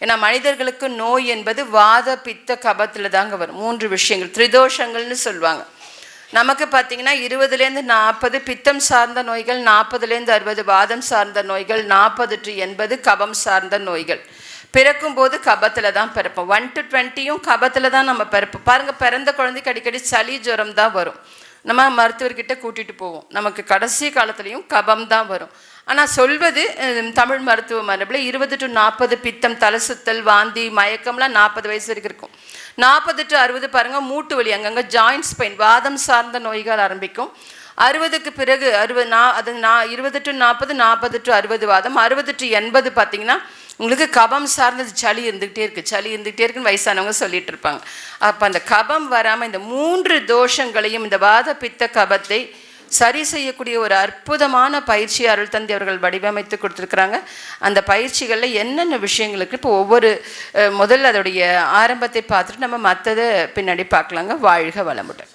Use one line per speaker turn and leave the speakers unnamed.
ஏன்னா மனிதர்களுக்கு நோய் என்பது வாத பித்த கபத்தில் தாங்க வரும். மூன்று விஷயங்கள். திரிதோஷங்கள்னு சொல்லுவாங்க. நமக்கு பார்த்தீங்கன்னா இருபதுலேருந்து நாற்பது பித்தம் சார்ந்த நோய்கள் நாற்பதுலேருந்து அறுபது வாதம் சார்ந்த நோய்கள் நாற்பது டு எண்பது கபம் சார்ந்த நோய்கள். பிறக்கும்போது கபத்தில் தான் பிறப்போம். ஒன் டு டுவெண்ட்டியும் கபத்தில் தான் நம்ம பிறப்போம். பாருங்கள் பிறந்த குழந்தைக்கு அடிக்கடி சளி ஜுரம் தான் வரும். நம்ம மருத்துவர்கிட்ட கூட்டிகிட்டு போவோம். நமக்கு கடைசி காலத்துலேயும் கபம் தான் வரும். ஆனால் சொல்வது தமிழ் மருத்துவ மரபில் இருபது டு நாற்பது பித்தம் தலை சுத்தல் வாந்தி மயக்கம்லாம் நாற்பது வயசு வரைக்கும் இருக்கும். நாற்பது டு அறுபது பாருங்கள் மூட்டு வலி அங்கங்கே ஜாயின்ஸ் பெயின் வாதம் சார்ந்த நோய்கள் ஆரம்பிக்கும். அறுபதுக்கு பிறகு அறுபது நா அது நான் இருபது டு நாற்பது நாற்பது டு அறுபது வாதம் அறுபது டு எண்பது பார்த்தீங்கன்னா உங்களுக்கு கபம் சார்ந்தது சளி இருந்துகிட்டே இருக்குது சளி இருந்துகிட்டே இருக்குன்னு வயசானவங்க சொல்லிட்டு இருப்பாங்க. அப்போ அந்த கபம் வராமல் இந்த மூன்று தோஷங்களையும் இந்த வாத பித்த கபத்தை சரி செய்யக்கூடிய ஒரு அற்புதமான பயிற்சி அருள் தந்தை அவர்கள் வடிவமைத்து கொடுத்துருக்குறாங்க. அந்த பயிற்சிகளில் என்னென்ன விஷயங்களுக்கு இப்போ ஒவ்வொரு முதல்ல அதோடைய ஆரம்பத்தை பார்த்துட்டு நம்ம மற்றதை பின்னாடி பார்க்கலாங்க. வாழ்க வளமுடன்.